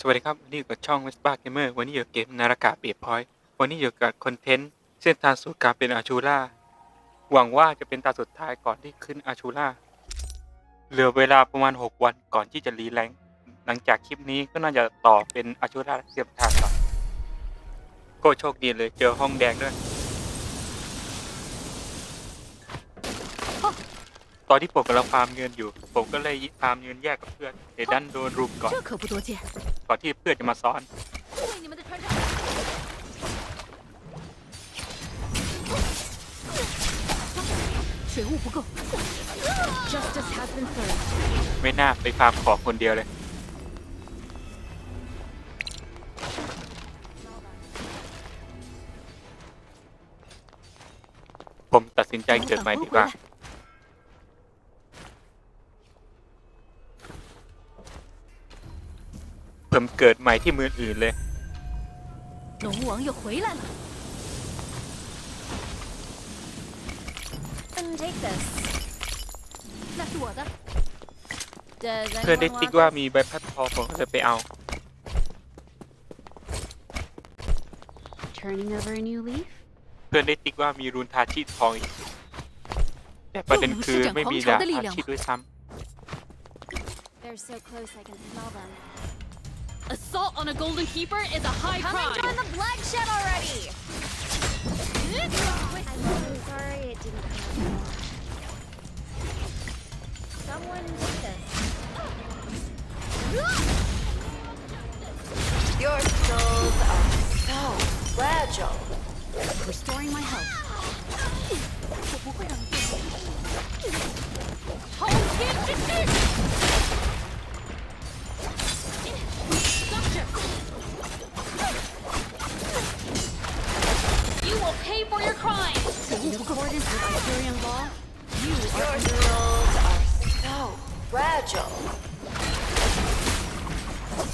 สวัสดีครับ วันนี้อยู่กับช่อง w e s p a Gamer วันนี้อยู่เกมนารากาเปียพอยต์วันนี้อยู่กับคอนเทนต์เส้นทางสู่การเป็นอาชูล่า หวังว่าจะเป็นตาสุดท้ายก่อนที่ขึ้นอาชูล่า เหลือเวลาประมาณ 6 วันก่อนที่จะรีแรงค์หลังจากคลิปนี้ก็น่าจะต่อเป็นอาชูล่าเสียบทางก่อนก็โชคดีเลยเจอห้องแดงด้วย ตอนที่ผมกำลังฟาร์มเงินอยู่ ผมก็เลยฟาร์มเงินแยกกับเพื่อนแต่ดันโดนรุมก่อน 这可不多见。 ก่อนที่เพื่อนจะมาซ้อน 为你们的船长。水雾不够。Justice has been served。 ไม่น่าไปฟาร์มของคนเดียวเลย ผมตัดสินใจเกิดใหม่ดีกว่า ผมเกิดใหม่ที่เมืองอื่นเลย 龙王又回来了。 And take this. 那是我的。Does เพื่อนได้ anyone ติ๊ก want ว่า this? มีใบพัดพอผมก็เลยไปเอา Turning over a new leaf. เพื่อนได้ติ๊กว่ามีรูนทาชีทองอีก แต่ประเด็นคือไม่มีดาบทาชีด้วยซ้ They're so close I can smell them. Assault on a golden keeper is a high Come crime. Come and join the bloodshed already! I'm so sorry it didn't happen. Someone did this. Your souls are so fragile. Restoring my health. Hold him to In accordance with Arthurian law, you Your are souls are so fragile.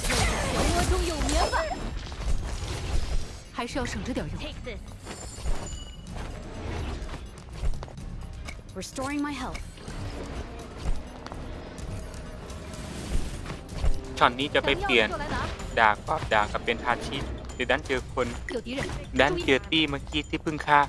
漩涡中有棉吧？还是要省着点用。 Take this. Restoring my health. ำช็อตนี้จะไป 想 เปลี่ย 要 น 的就来拿， ดาบกับดาบกับเป็นทาชีหรือดันเจอคน 有敌人。 ดัน 注 เจ 意 อตี้เมื่อกี้ที่เพิ่งฆ่า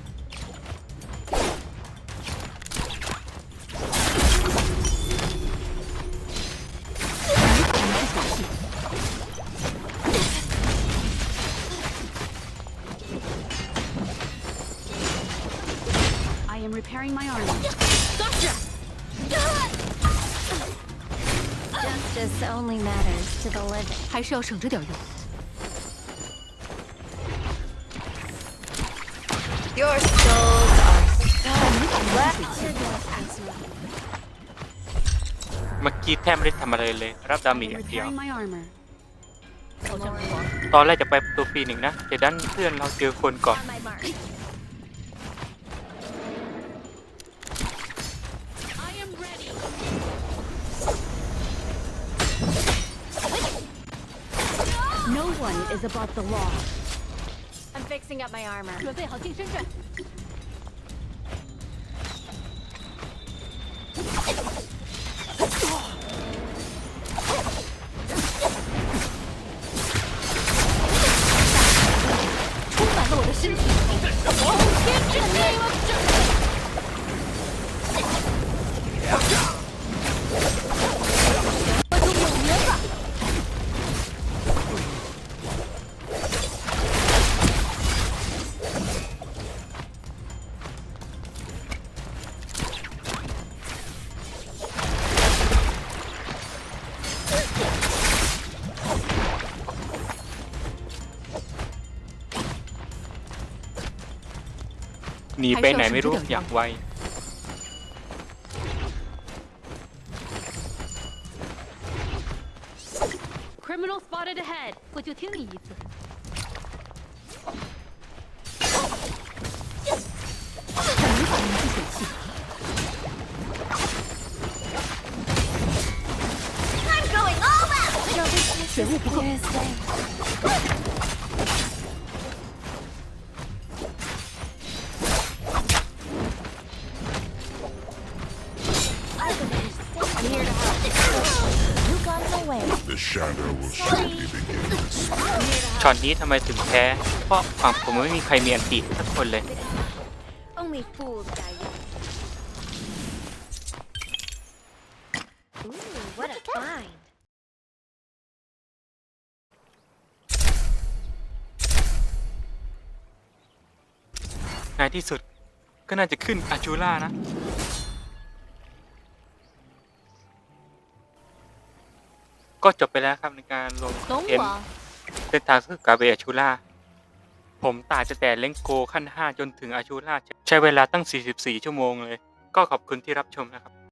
am repairing my armor. Gotcha. Justice only matters to the living. 还是要省着点用。 Your souls are so fragile. Should not pass me. เมื่อกี้แทบไม่ได้ทำอะไรเลย รับดาเมจ I อ am ย่างเดียว repairing my armor. ตอนแรกจะไปประตูฟรีหนึ่งนะ แต่ดันเพื่อนเราเจอคนก่อน On my mark. one is above the law. I'm fixing up my armor. 准备好近身阵。 หนีไปไหนไม่รู้อย่างไว Criminal spotted ahead，我 ช็อตนี้ทำไมถึงแพ้ เพราะฝั่งผมไม่มีใครมีอันติสักคนเลย Only fools die young. Ooh, what a find. ในที่สุดก็น่าจะขึ้นอาจูล่านะ ก็จบไปแล้วครับในการลง懂เอ็น我。เส้นทางสู่กาเบอาชูล่า ผมตายจะแต่เล่งโกขั้น 5 จนถึงอาชูล่า ใช้เวลาตั้ง 44 ชั่วโมงเลย ก็ขอบคุณที่รับชมนะครับ